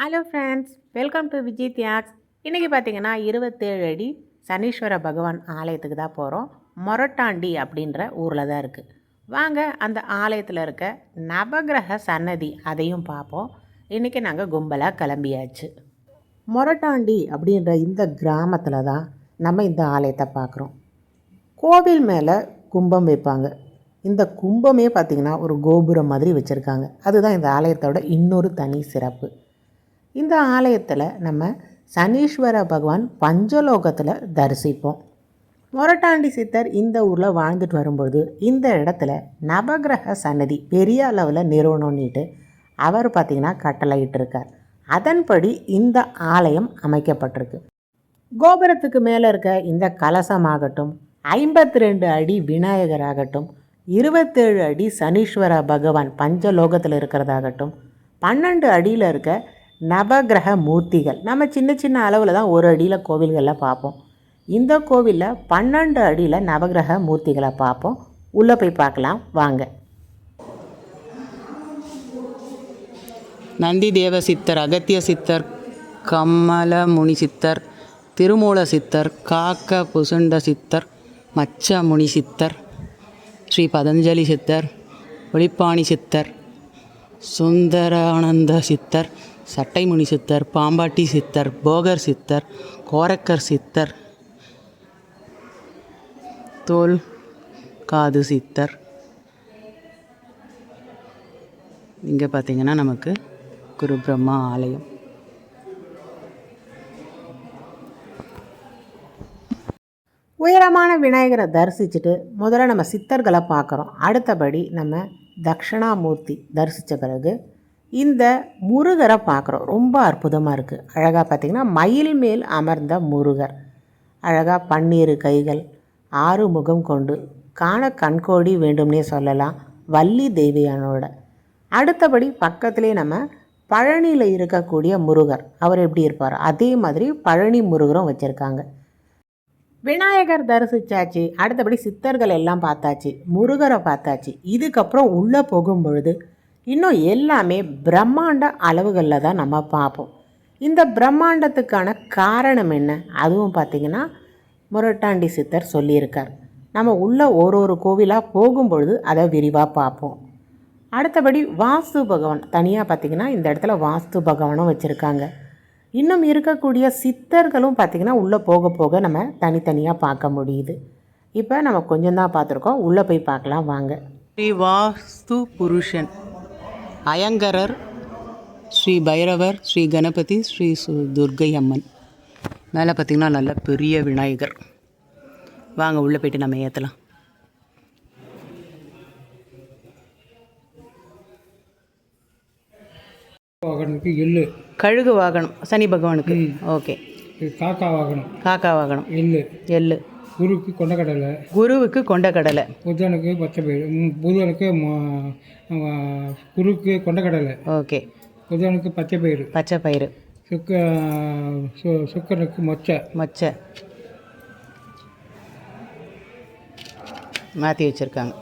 Hello friends welcome to Vijay தியாக்ஸ் இன்றைக்கி பார்த்தீங்கன்னா இருபத்தேழு அடி சனீஸ்வர பகவான் ஆலயத்துக்கு தான் போகிறோம் மொரட்டாண்டி அப்படின்ற ஊரில் தான் இருக்குது வாங்க அந்த ஆலயத்தில் இருக்க நவகிரக சன்னதி அதையும் பார்ப்போம் இன்றைக்கி நாங்கள் கும்பலாக கிளம்பியாச்சு. மொரட்டாண்டி அப்படின்ற இந்த கிராமத்தில் தான் நம்ம இந்த ஆலயத்தை பார்க்குறோம் கோவில் மேலே கும்பம் வைப்பாங்க. இந்த கும்பமே பார்த்திங்கன்னா ஒரு கோபுரம் மாதிரி வச்சுருக்காங்க. அதுதான் இந்த ஆலயத்தோட இன்னொரு தனி சிறப்பு. இந்த ஆலயத்தில் நம்ம சனீஸ்வர பகவான் பஞ்சலோகத்தில் தரிசிப்போம். மொரட்டாண்டி சித்தர் இந்த ஊரில் வாழ்ந்துட்டு வரும்பொழுது இந்த இடத்துல நவகிரக சன்னதி பெரிய அளவில் நிறுவனம்னுட்டு அவர் பார்த்திங்கன்னா கட்டளையிட்டிருக்கார் அதன்படி இந்த ஆலயம் அமைக்கப்பட்டிருக்கு. கோபுரத்துக்கு மேலே இருக்க இந்த கலசமாகட்டும் ஐம்பத்தி ரெண்டு அடி விநாயகர் ஆகட்டும் இருபத்தேழு அடி சனீஸ்வர பகவான் பஞ்சலோகத்தில் இருக்கிறதாகட்டும் பன்னெண்டு அடியில் இருக்க நவகிரக மூர்த்திகள். நம்ம சின்ன சின்ன அளவில் தான் ஒரு அடியில் கோவில்களில் பார்ப்போம். இந்த கோவிலில் பன்னெண்டு அடியில் நவகிரக மூர்த்திகளை பார்ப்போம். உள்ளே போய் பார்க்கலாம். வாங்க. நந்தி தேவ சித்தர் அகத்திய சித்தர் கம்மல முனி சித்தர் திருமூல சித்தர் காக்க புசுண்ட சித்தர் மச்ச முனி சித்தர் ஸ்ரீ பதஞ்சலி சித்தர் ஒளிப்பாணி சித்தர் சுந்தரானந்த சித்தர் சட்டைமுனி சித்தர் பாம்பாட்டி சித்தர் போகர் சித்தர் கோரக்கர் சித்தர் தோல் காது சித்தர். இங்கே பார்த்தீங்கன்னா நமக்கு குரு பிரம்மா ஆலயம். உயரமான விநாயகரை தரிசிச்சுட்டு முதல்ல நம்ம சித்தர்களை பார்க்குறோம். அடுத்தபடி நம்ம தக்ஷணாமூர்த்தி தரிசித்த பிறகு இந்த முருகரை பார்க்குறோம். ரொம்ப அற்புதமாக இருக்குது அழகாக பார்த்திங்கன்னா மயில் மேல் அமர்ந்த முருகர். அழகாக பன்னீர் கைகள் ஆறு முகம் கொண்டு காண கண்கோடி வேண்டும்னே சொல்லலாம். வள்ளி தேவியானோட. அடுத்தபடி பக்கத்துலேயே நம்ம பழனியில் இருக்கக்கூடிய முருகர். அவர் எப்படி இருப்பார்? அதே மாதிரி பழனி முருகரும் வச்சுருக்காங்க. விநாயகர் தரிசித்தாச்சு அடுத்தபடி சித்தர்கள் எல்லாம் பார்த்தாச்சு. முருகரை பார்த்தாச்சு. இதுக்கப்புறம் உள்ளே போகும் பொழுது இன்னும் எல்லாமே பிரம்மாண்ட அளவுகளில் தான் நம்ம பார்ப்போம். இந்த பிரம்மாண்டத்துக்கான காரணம் என்ன? அதுவும் பார்த்திங்கன்னா முரட்டாண்டி சித்தர் சொல்லியிருக்கார். நம்ம உள்ள ஒரு ஒரு கோவிலாக போகும்பொழுது அதை விரிவாக பார்ப்போம். அடுத்தபடி வாஸ்து பகவான். தனியாக பார்த்திங்கன்னா இந்த இடத்துல வாஸ்து பகவானும் வச்சுருக்காங்க. இன்னும் இருக்கக்கூடிய சித்தர்களும் பார்த்திங்கன்னா உள்ளே போக போக நம்ம தனித்தனியாக பார்க்க முடியுது. இப்போ நம்ம கொஞ்சம் தான் பார்த்துருக்கோம். உள்ளே போய் பார்க்கலாம். வாங்க. ஸ்ரீ வாஸ்து புருஷன். அயங்கரர் ஸ்ரீ பைரவர் ஸ்ரீ கணபதி ஸ்ரீ சு துர்க்கை அம்மன் மேலே பார்த்திங்கன்னா நல்ல பெரிய விநாயகர். வாங்க உள்ளே போயிட்டு நம்ம ஏற்றலாம் வாகனத்துக்கு எள்ளு. கழுகு வாகனம் சனி பகவானுக்கு. ஓகே. காக்கா வாகனம். காக்கா வாகனம். எள்ளு. எள்ளு. குருக்கு கொண்டக்கடலை குருவுக்கு கொண்டக்கடலை புதனுக்கு பச்சை பயிறு. புதனுக்கு குருக்கு கொண்டக்கடலை ஓகே. புதனுக்கு பச்சை பயிறு. பச்சை பயிறு. சுக்க சு சுக்கரனுக்கு மொச்சை. மொச்சை. மாற்றி வச்சுருக்காங்க.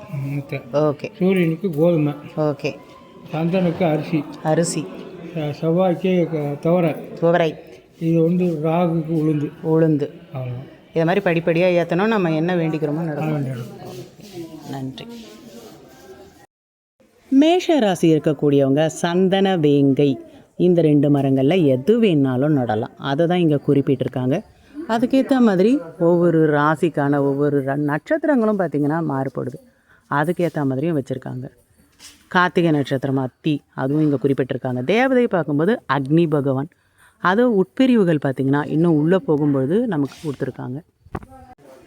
ஓகே. சூரியனுக்கு கோதுமை. ஓகே. சந்திரனுக்கு அரிசி. அரிசி. செவ்வாய்க்கு துவரை. துவரை. இது வந்து ராகுக்கு உளுந்து. உளுந்து. அவ்வளோ இதை மாதிரி படிப்படியாக ஏற்றணும் நம்ம என்ன வேண்டிக்கிறோமோ நடக்கும் நன்றி. மேஷ ராசி இருக்கக்கூடியவங்க சந்தன வேங்கை இந்த ரெண்டு மரங்களில் எது வேணாலும் நடலாம். அதை தான் இங்கே குறிப்பிட்டிருக்காங்க. அதுக்கேற்ற மாதிரி ஒவ்வொரு ராசிக்கான ஒவ்வொரு நட்சத்திரங்களும் பார்த்திங்கன்னா மாறுபடுது. அதுக்கேற்ற மாதிரியும் வச்சுருக்காங்க. கார்த்திகை நட்சத்திரம் அத்தி அதுவும் இங்கே குறிப்பிட்டிருக்காங்க. தேவதை பார்க்கும்போது அக்னி பகவான். அது உட்பிரிவுகள் பார்த்திங்கன்னா இன்னும் உள்ளே போகும்பொழுது நமக்கு கொடுத்துருக்காங்க.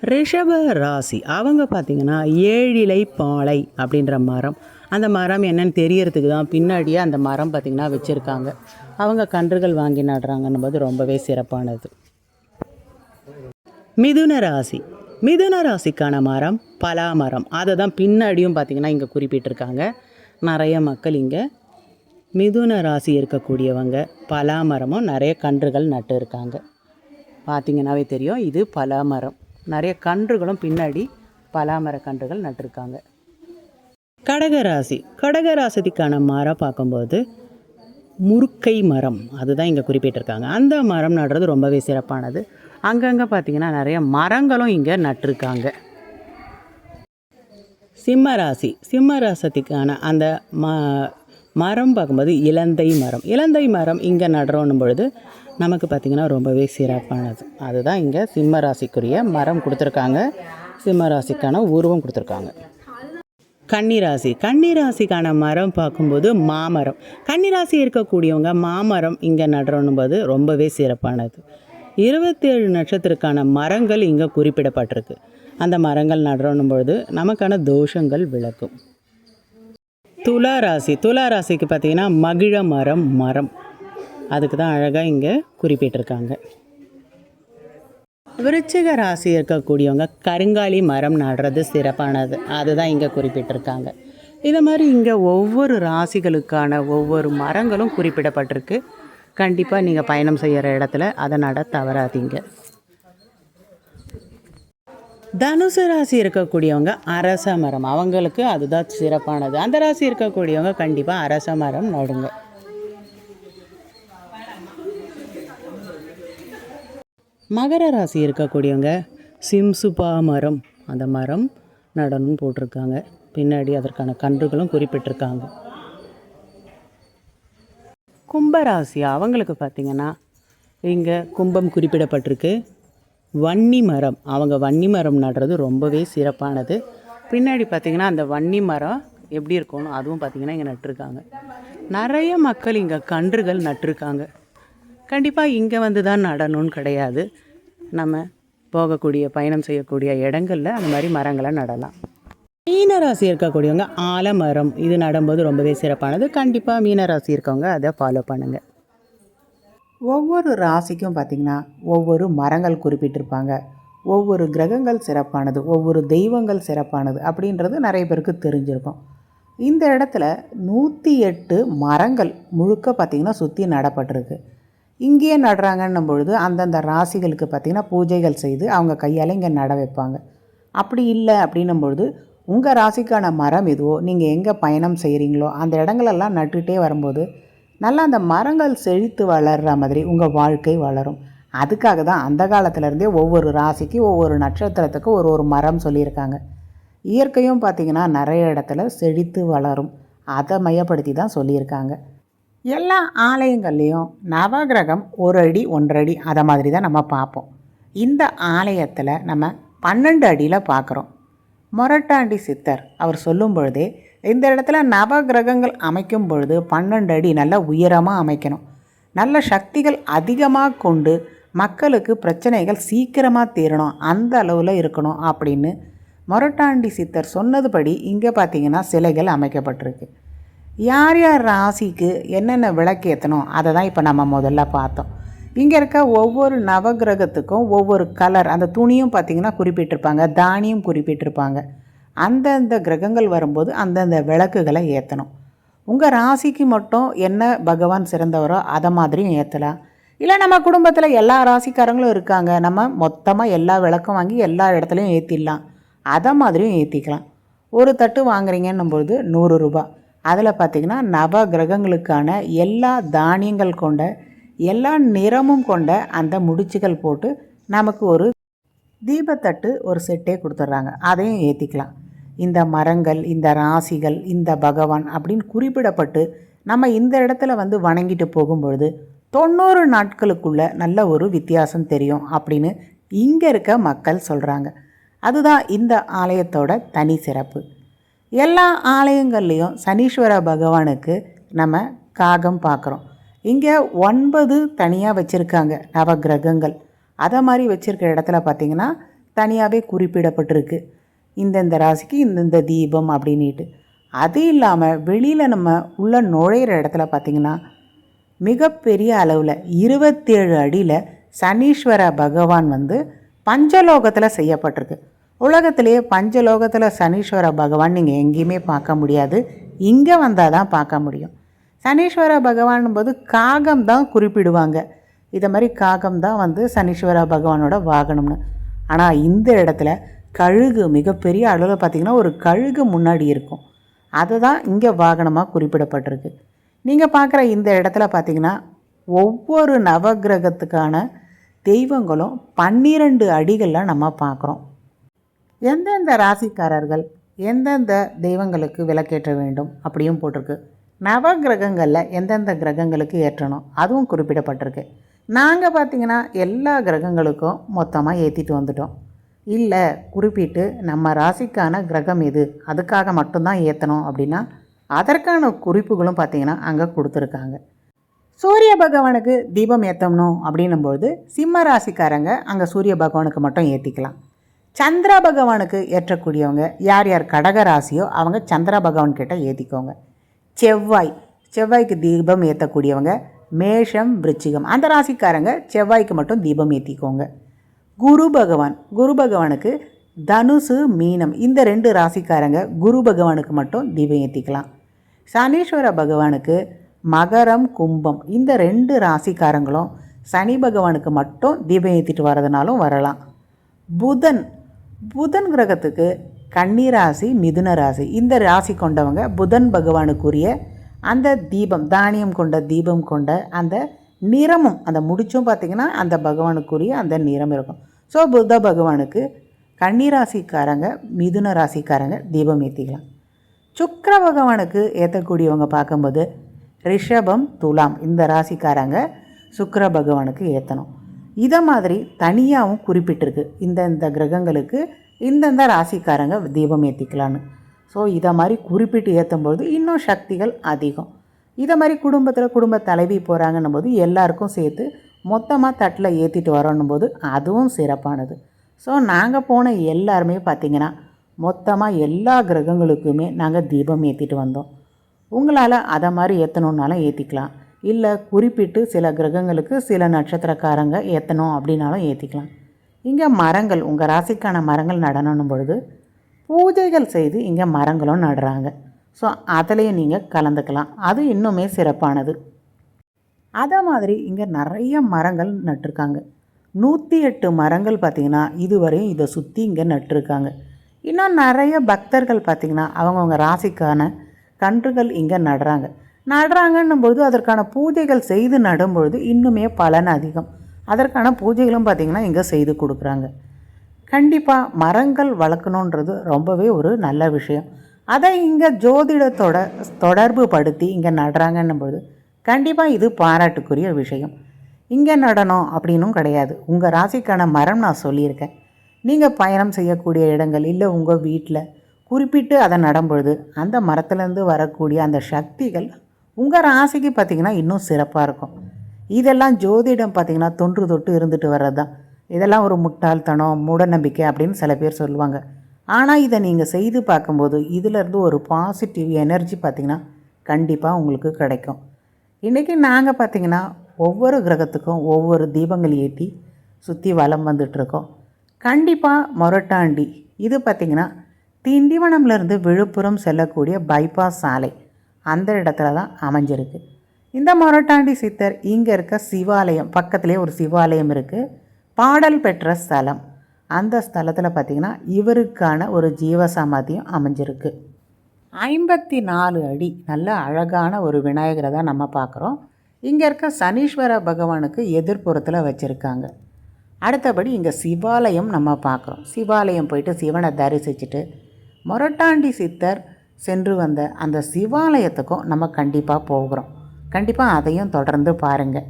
ரிஷப ராசி அவங்க பார்த்திங்கன்னா ஏழிலை பாலை அப்படின்ற மரம். அந்த மரம் என்னன்னு தெரியறதுக்கு தான் பின்னாடியே அந்த மரம் பார்த்திங்கன்னா வச்சுருக்காங்க. அவங்க கன்றுகள் வாங்கி நடுறாங்கன்னும் போது ரொம்பவே சிறப்பானது. மிதுன ராசி மிதுன ராசிக்கான மரம் பலா மரம் அதை தான் பின்னாடியும் பார்த்திங்கன்னா இங்கே குறிப்பிட்டிருக்காங்க. நிறைய மக்கள் இங்கே மிதுன ராசி இருக்கக்கூடியவங்க பலா மரமும் நிறைய கன்றுகள் நட்டு இருக்காங்க. பார்த்தீங்கன்னாவே தெரியும் இது பலா மரம் நிறைய கன்றுகளும் பின்னாடி பலாமர கன்றுகள் நட்டிருக்காங்க. கடகராசி கடகராசிக்கான மரம் பார்க்கும்போது முறுக்கை மரம். அதுதான் இங்கே குறிப்பிட்டிருக்காங்க. அந்த மரம் நடுறது ரொம்பவே சிறப்பானது. அங்கங்கே பார்த்தீங்கன்னா நிறைய மரங்களும் இங்கே நட்டிருக்காங்க. சிம்ம ராசி. சிம்ம ராசத்துக்கான அந்த ம மரம் பார்க்கும்போது இலந்தை மரம். இலந்தை மரம் இங்கே நடுறோன்னும் பொழுது நமக்கு பார்த்திங்கன்னா ரொம்பவே சிறப்பானது. அதுதான் இங்கே சிம்ம ராசிக்குரிய மரம் கொடுத்துருக்காங்க. சிம்ம ராசிக்கான உருவம் கொடுத்துருக்காங்க. கன்னிராசி கன்னிராசிக்கான மரம் பார்க்கும்போது மாமரம். கன்னிராசி இருக்கக்கூடியவங்க மாமரம் இங்கே நடுறோன்னும் போது ரொம்பவே சிறப்பானது. இருபத்தேழு நட்சத்திரக்கான மரங்கள் இங்கே குறிப்பிடப்பட்டிருக்கு. அந்த மரங்கள் நடுறோன்னும் பொழுது நமக்கான தோஷங்கள் விளக்கும். துலா ராசி துலா ராசிக்கு பார்த்தீங்கன்னா மகிழ மரம் மரம். அதுக்கு தான் அழகாக இங்கே குறிப்பிட்டிருக்காங்க. விருச்சிக ராசி இருக்கக்கூடியவங்க கருங்காலி மரம் நடுறது சிறப்பானது. அதுதான் இங்கே குறிப்பிட்டிருக்காங்க. இதை மாதிரி இங்கே ஒவ்வொரு ராசிகளுக்கான ஒவ்வொரு மரங்களும் குறிப்பிடப்பட்டிருக்கு. கண்டிப்பாக நீங்கள் பயணம் செய்கிற இடத்துல அதை நட தவறாதீங்க. தனுசு ராசி இருக்கக்கூடியவங்க அரச மரம். அவங்களுக்கு அதுதான் சிறப்பானது. அந்த ராசி இருக்கக்கூடியவங்க கண்டிப்பாக அரச மரம் நடுங்க. மகர ராசி இருக்கக்கூடியவங்க சிம்சுபா மரம். அந்த மரம் நடனம் போட்டிருக்காங்க. பின்னாடி அதற்கான கன்றுகளும் குறிப்பிட்டிருக்காங்க. கும்பராசி அவங்களுக்கு பார்த்திங்கன்னா இங்கே கும்பம் குறிப்பிடப்பட்டிருக்கு. வன்னி மரம் அவங்க வன்னி மரம் நடுறது ரொம்பவே சிறப்பானது. பின்னாடி பார்த்திங்கன்னா அந்த வன்னி மரம் எப்படி இருக்கணும் அதுவும் பார்த்திங்கன்னா இங்கே நட்டிருக்காங்க. நிறைய மக்கள் இங்கே கன்றுகள் நட்டிருக்காங்க. கண்டிப்பாக இங்கே வந்து தான் நடணும்னு கிடையாது. நம்ம போகக்கூடிய பயணம் செய்யக்கூடிய இடங்களில் அந்த மாதிரி மரங்களை நடலாம். மீனராசி இருக்கக்கூடியவங்க ஆலமரம். இது நடும்போது ரொம்பவே சிறப்பானது. கண்டிப்பாக மீனராசி இருக்கவங்க அதை ஃபாலோ பண்ணுங்கள் ஒவ்வொரு ராசிக்கும் பார்த்திங்கன்னா ஒவ்வொரு மரங்கள் குறிப்பிட்டிருப்பாங்க. ஒவ்வொரு கிரகங்கள் சிறப்பானது ஒவ்வொரு தெய்வங்கள் சிறப்பானது அப்படின்றது நிறைய பேருக்கு தெரிஞ்சிருக்கும். இந்த இடத்துல நூற்றி எட்டு மரங்கள் முழுக்க பார்த்திங்கன்னா சுற்றி நடப்பட்டிருக்கு. இங்கேயே நடுறாங்கன்னும் பொழுது அந்தந்த ராசிகளுக்கு பார்த்திங்கன்னா பூஜைகள் செய்து அவங்க கையால் இங்கே நட வைப்பாங்க. அப்படி இல்லை அப்படின்னும் பொழுது உங்கள் ராசிக்கான மரம் எதுவோ நீங்கள் எங்கே பயணம் செய்கிறீங்களோ அந்த இடங்களெல்லாம் நட்டுகிட்டே வரும்போது நல்லா அந்த மரங்கள் செழித்து வளர்கிற மாதிரி உங்கள் வாழ்க்கை வளரும். அதுக்காக தான் அந்த காலத்துலேருந்தே ஒவ்வொரு ராசிக்கு ஒவ்வொரு நட்சத்திரத்துக்கு ஒரு ஒரு மரம் சொல்லியிருக்காங்க. இயற்கையும் பார்த்திங்கன்னா நிறைய இடத்துல செழித்து வளரும். அதை மையப்படுத்தி தான் சொல்லியிருக்காங்க. எல்லா ஆலயங்கள்லேயும் நவகிரகம் ஒரு அடி ஒன்றடி அதை மாதிரி தான் நம்ம பார்ப்போம். இந்த ஆலயத்தில் நம்ம பன்னெண்டு அடியில் பார்க்குறோம். மொரட்டாண்டி சித்தர் அவர் சொல்லும் பொழுதே இந்த இடத்துல நவகிரகங்கள் அமைக்கும் பொழுது பன்னெண்டு அடி நல்ல உயரமாக அமைக்கணும். நல்ல சக்திகள் அதிகமாக கொண்டு மக்களுக்கு பிரச்சனைகள் சீக்கிரமாக தீரணும். அந்த அளவில் இருக்கணும் அப்படின்னு மொரட்டாண்டி சித்தர் சொன்னதுபடி இங்கே பார்த்தீங்கன்னா சிலைகள் அமைக்கப்பட்டிருக்கு. யார் யார் ராசிக்கு என்னென்ன விளக்கேற்றணும் அதை தான் இப்போ நம்ம முதல்ல பார்த்தோம். இங்கே இருக்க ஒவ்வொரு நவகிரகத்துக்கும் ஒவ்வொரு கலர் அந்த துணியும் பார்த்திங்கன்னா குறிப்பிட்டிருப்பாங்க தானியம் குறிப்பிட்டிருப்பாங்க. அந்தந்த கிரகங்கள் வரும்போது அந்தந்த விளக்குகளை ஏற்றணும் உங்கள் ராசிக்கு மட்டும் என்ன பகவான் சிறந்தவரோ அதை மாதிரியும் ஏற்றலாம் இல்லை நம்ம குடும்பத்தில் எல்லா ராசிக்காரங்களும் இருக்காங்க. நம்ம மொத்தமாக எல்லா விளக்கும் வாங்கி எல்லா இடத்துலையும் ஏற்றிடலாம் அதை மாதிரியும் ஏற்றிக்கலாம் ஒரு தட்டு வாங்குறீங்கன்னும் பொழுது நூறு ரூபா. அதில் பார்த்திங்கன்னா நவ கிரகங்களுக்கான எல்லா தானியங்கள் கொண்ட எல்லா நிறமும் கொண்ட அந்த முடிச்சுகள் போட்டு நமக்கு ஒரு தீபத்தட்டு ஒரு செட்டே கொடுத்துட்றாங்க. அதையும் ஏற்றிக்கலாம் இந்த மரங்கள் இந்த ராசிகள் இந்த பகவான் அப்படின்னு குறிப்பிடப்பட்டு நம்ம இந்த இடத்துல வந்து வணங்கிட்டு போகும்பொழுது தொண்ணூறு நாட்களுக்குள்ள நல்ல ஒரு வித்தியாசம் தெரியும் அப்படின்னு இங்கே இருக்க மக்கள் சொல்கிறாங்க அதுதான் இந்த ஆலயத்தோட தனி சிறப்பு. எல்லா ஆலயங்கள்லேயும் சனீஸ்வர பகவானுக்கு நம்ம காகம் பார்க்குறோம் இங்கே ஒன்பது தனியாக வச்சுருக்காங்க நவகிரகங்கள் அதை மாதிரி வச்சுருக்க இடத்துல பார்த்திங்கன்னா தனியாகவே குறிப்பிடப்பட்டிருக்கு. இந்தந்த ராசிக்கு இந்தந்த தீபம் அப்படின்ட்டு அது இல்லாமல் வெளியில் நம்ம உள்ள நுழையிற இடத்துல பார்த்திங்கன்னா மிகப்பெரிய அளவில் இருபத்தேழு அடியில் சனீஸ்வர பகவான் வந்து பஞ்சலோகத்தில் செய்யப்பட்டிருக்கு. உலகத்திலேயே பஞ்சலோகத்தில் சனீஸ்வர பகவான் நீங்கள் எங்கேயுமே பார்க்க முடியாது. இங்கே வந்தால் தான் பார்க்க முடியும். சனீஸ்வர பகவான் போது காகம் தான் குறிப்பிடுவாங்க. இதை மாதிரி காகம் தான் வந்து சனீஸ்வர பகவானோட வாகனம்னு. ஆனால் இந்த இடத்துல கழுகு மிகப்பெரிய அளவில் பார்த்திங்கன்னா ஒரு கழுகு முன்னாடி இருக்கும். அதை தான் இங்கே வாகனமாக குறிப்பிடப்பட்டிருக்கு. நீங்கள் பார்க்குற இந்த இடத்துல பார்த்தீங்கன்னா ஒவ்வொரு நவக்கிரகத்துக்கான தெய்வங்களும் பன்னிரண்டு அடிகளில் நம்ம பார்க்குறோம். எந்தெந்த ராசிக்காரர்கள் எந்தெந்த தெய்வங்களுக்கு விளக்கேற்ற வேண்டும் அப்படியும் போட்டிருக்கு. நவ கிரகங்களில் எந்தெந்த கிரகங்களுக்கு ஏற்றணும் அதுவும் குறிப்பிடப்பட்டிருக்கு. நாங்கள் பார்த்தீங்கன்னா எல்லா கிரகங்களுக்கும் மொத்தமாக ஏற்றிட்டு வந்துட்டோம். இல்லை குறிப்பிட்டு நம்ம ராசிக்கான கிரகம் எது? அதுக்காக மட்டும்தான் ஏற்றணும் அப்படின்னா அதற்கான குறிப்புகளும் பார்த்திங்கன்னா அங்கே கொடுத்துருக்காங்க. சூரிய பகவானுக்கு தீபம் ஏற்றணும் அப்படின்னும்பொழுது சிம்ம ராசிக்காரங்க அங்கே சூரிய பகவானுக்கு மட்டும் ஏற்றிக்கலாம் சந்திர பகவானுக்கு ஏற்றக்கூடியவங்க யார் யார்? கடக ராசியோ அவங்க சந்திர பகவான் கிட்ட ஏற்றிக்கோங்க செவ்வாய் செவ்வாய்க்கு தீபம் ஏற்றக்கூடியவங்க மேஷம் விருச்சிகம். அந்த ராசிக்காரங்க செவ்வாய்க்கு மட்டும் தீபம் ஏற்றிக்கோங்க குரு பகவான் குரு பகவானுக்கு தனுசு மீனம் இந்த ரெண்டு ராசிக்காரங்க குரு பகவானுக்கு மட்டும் தீபம் ஏற்றிக்கலாம் சனீஸ்வர பகவானுக்கு மகரம் கும்பம் இந்த ரெண்டு ராசிக்காரங்களும் சனி பகவானுக்கு மட்டும் தீபம் ஏற்றிட்டு வரதுனாலும் வரலாம். புதன் புதன் கிரகத்துக்கு கன்னி ராசி மிதுன ராசி இந்த ராசி கொண்டவங்க புதன் பகவானுக்குரிய அந்த தீபம் தானியம் கொண்ட தீபம் கொண்ட அந்த நிறமும் அந்த முடிச்சும் பார்த்திங்கன்னா அந்த பகவானுக்குரிய அந்த நிறம் இருக்கும். ஸோ புத்த பகவானுக்கு கன்னி ராசிக்காரங்க மிதுன ராசிக்காரங்க தீபம் ஏற்றிக்கலாம் சுக்கர பகவானுக்கு ஏற்றக்கூடியவங்க பார்க்கும்போது ரிஷபம் துலாம் இந்த ராசிக்காரங்க சுக்கர பகவானுக்கு ஏற்றணும் இதை மாதிரி தனியாகவும் குறிப்பிட்டிருக்கு. இந்தந்த கிரகங்களுக்கு இந்தந்த ராசிக்காரங்க தீபம் ஏற்றிக்கலான்னு ஸோ இதை மாதிரி குறிப்பிட்டு ஏற்றும்பொழுது இன்னும் சக்திகள் அதிகம். இதை மாதிரி குடும்பத்தில் குடும்ப தலைவி போகிறாங்கன்னும் போது எல்லாருக்கும் சேர்த்து மொத்தமாக தட்டில் ஏற்றிட்டு வரணும் போது அதுவும் சிறப்பானது. ஸோ நாங்கள் போன எல்லாருமே பார்த்திங்கன்னா மொத்தமாக எல்லா கிரகங்களுக்குமே நாங்கள் தீபம் ஏற்றிட்டு வந்தோம். உங்களால் அதை மாதிரி ஏற்றணுன்னாலும் ஏற்றிக்கலாம் இல்லை குறிப்பிட்டு சில கிரகங்களுக்கு சில நட்சத்திரக்காரங்க ஏற்றணும் அப்படின்னாலும் ஏற்றிக்கலாம் இங்கே மரங்கள் உங்கள் ராசிக்கான மரங்கள் நடணும் பொழுது பூஜைகள் செய்து இங்கே மரங்களும் நடுறாங்க. ஸோ அதுலேயும் நீங்கள் கலந்துக்கலாம். அது இன்னுமே சிறப்பானது. அதே மாதிரி இங்கே நிறைய மரங்கள் நட்டிருக்காங்க. நூற்றி எட்டு மரங்கள் பார்த்திங்கன்னா இதுவரையும் இதை சுற்றி இங்கே நட்டிருக்காங்க. இன்னும் நிறைய பக்தர்கள் பார்த்திங்கன்னா அவங்கவுங்க ராசிக்கான கன்றுகள் இங்கே நடுறாங்க. நடுறாங்கன்னும் பொழுது அதற்கான பூஜைகள் செய்து நடும்பொழுது இன்னுமே பலன் அதிகம். அதற்கான பூஜைகளும் பார்த்திங்கன்னா இங்கே செய்து கொடுக்குறாங்க. கண்டிப்பாக மரங்கள் வளர்க்கணுன்றது ரொம்பவே ஒரு நல்ல விஷயம். அதை இங்கே ஜோதிடத்தோட தொடர்பு படுத்தி இங்கே நடுறாங்கன்னும் பொழுது கண்டிப்பாக இது பாராட்டுக்குரிய விஷயம். இங்கே நடனம் அப்படின்னும் கிடையாது. உங்கள் ராசிக்கான மரம் நான் சொல்லியிருக்கேன். நீங்கள் பயணம் செய்யக்கூடிய இடங்கள் இல்லை உங்கள் வீட்டில் குறிப்பிட்டு அதை நடும்பொழுது அந்த மரத்துலேருந்து வரக்கூடிய அந்த சக்திகள் உங்கள் ராசிக்கு பார்த்திங்கன்னா இன்னும் சிறப்பாக இருக்கும். இதெல்லாம் ஜோதிடம் பார்த்திங்கன்னா தொன்று தொட்டு இருந்துட்டு வர்றது தான் இதெல்லாம் ஒரு முட்டாள்தனம் மூடநம்பிக்கை அப்படின்னு சில பேர் சொல்லுவாங்க. ஆனால் இதை நீங்கள் செய்து பார்க்கும்போது இதிலேருந்து ஒரு பாசிட்டிவ் எனர்ஜி பார்த்திங்கன்னா கண்டிப்பாக உங்களுக்கு கிடைக்கும். இன்றைக்கி நாங்கள் பார்த்திங்கன்னா ஒவ்வொரு கிரகத்துக்கும் ஒவ்வொரு தீபங்கள் ஏற்றி சுற்றி வலம் வந்துட்டுருக்கோம். கண்டிப்பாக மொரட்டாண்டி. இது பார்த்திங்கன்னா திண்டிவனம்லேருந்து விழுப்புரம் செல்லக்கூடிய பைபாஸ் சாலை. அந்த இடத்துல தான் அமைஞ்சிருக்கு. இந்த மொரட்டாண்டி சித்தர் இங்கே இருக்க சிவாலயம் பக்கத்துலேயே ஒரு சிவாலயம் இருக்குது பாடல் பெற்ற ஸ்தலம். அந்த ஸ்தலத்தில் பார்த்திங்கன்னா இவருக்கான ஒரு ஜீவசமாதியும் அமைஞ்சிருக்கு. ஐம்பத்தி நாலு அடி நல்ல அழகான ஒரு விநாயகரை தான் நம்ம பார்க்குறோம். இங்கே இருக்க சனீஸ்வர பகவானுக்கு எதிர்ப்புறத்தில் வச்சுருக்காங்க. அடுத்தபடி இங்கே சிவாலயம் நம்ம பார்க்குறோம். சிவாலயம் போயிட்டு சிவனை தரிசிச்சுட்டு மொரட்டாண்டி சித்தர் சென்று வந்த அந்த சிவாலயத்துக்கும் நம்ம கண்டிப்பாக போகிறோம். கண்டிப்பாக அதையும் தொடர்ந்து பாருங்கள்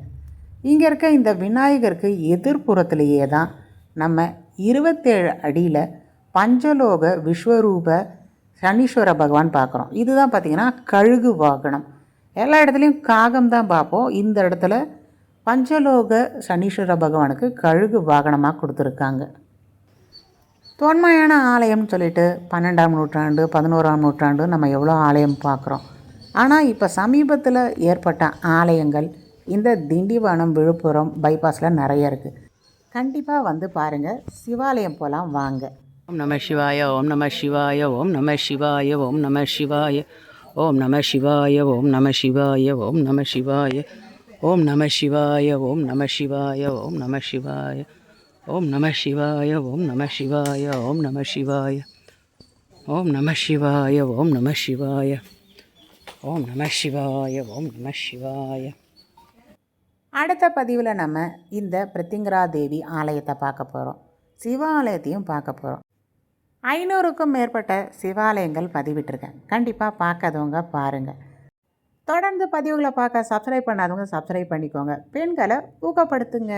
இங்கே இருக்க இந்த விநாயகருக்கு எதிர்ப்புறத்துலேயே தான் நம்ம இருபத்தேழு அடியில் பஞ்சலோக விஸ்வரூப சனீஸ்வர பகவான் பார்க்குறோம். இதுதான் பார்த்திங்கன்னா கழுகு வாகனம். எல்லா இடத்துலையும் காகம் தான் பார்ப்போம். இந்த இடத்துல பஞ்சலோக சனீஸ்வர பகவானுக்கு கழுகு வாகனமாக கொடுத்துருக்காங்க. தொன்மையான ஆலயம்னு சொல்லிட்டு பன்னெண்டாம் நூற்றாண்டு பதினோராம் நூற்றாண்டு நம்ம எவ்வளோ ஆலயம் பார்க்குறோம். ஆனால் இப்போ சமீபத்தில் ஏற்பட்ட ஆலயங்கள் இந்த திண்டிவனம் விழுப்புரம் பைபாஸில் நிறைய இருக்குது. கண்டிப்பாக வந்து பாருங்கள் சிவாலயம் போகலாம் வாங்க. ஓம் நம சிவாய ஓம் நம சிவாய ஓம் நம சிவாய ஓம் நம சிவாய ஓம் நம சிவாய ஓம் நம சிவாய ஓம் நம சிவாய ஓம் நம சிவாய ஓம் நம சிவாய ஓம் நம சிவாய ஓம் நம சிவாய ஓம் நம சிவாய ஓம் நம சிவாய ஓம் நம சிவாய ஓம் நம சிவாய ஓம் நம சிவாய ஓம் நம சிவாய அடுத்த பதிவில் நம்ம இந்த பிரத்திங்கரா தேவி ஆலயத்தை பார்க்க போகிறோம் சிவாலயத்தையும் பார்க்க போகிறோம் ஐநூறுக்கும் மேற்பட்ட சிவாலயங்கள் பதிவிட்டிருக்கேன். கண்டிப்பாக பார்க்காதவங்க பாருங்கள் தொடர்ந்து பதிவுகளை பார்க்க சப்ஸ்கிரைப் பண்ணாதவங்க சப்ஸ்கிரைப் பண்ணிக்கோங்க. பெண்களை ஊக்கப்படுத்துங்க.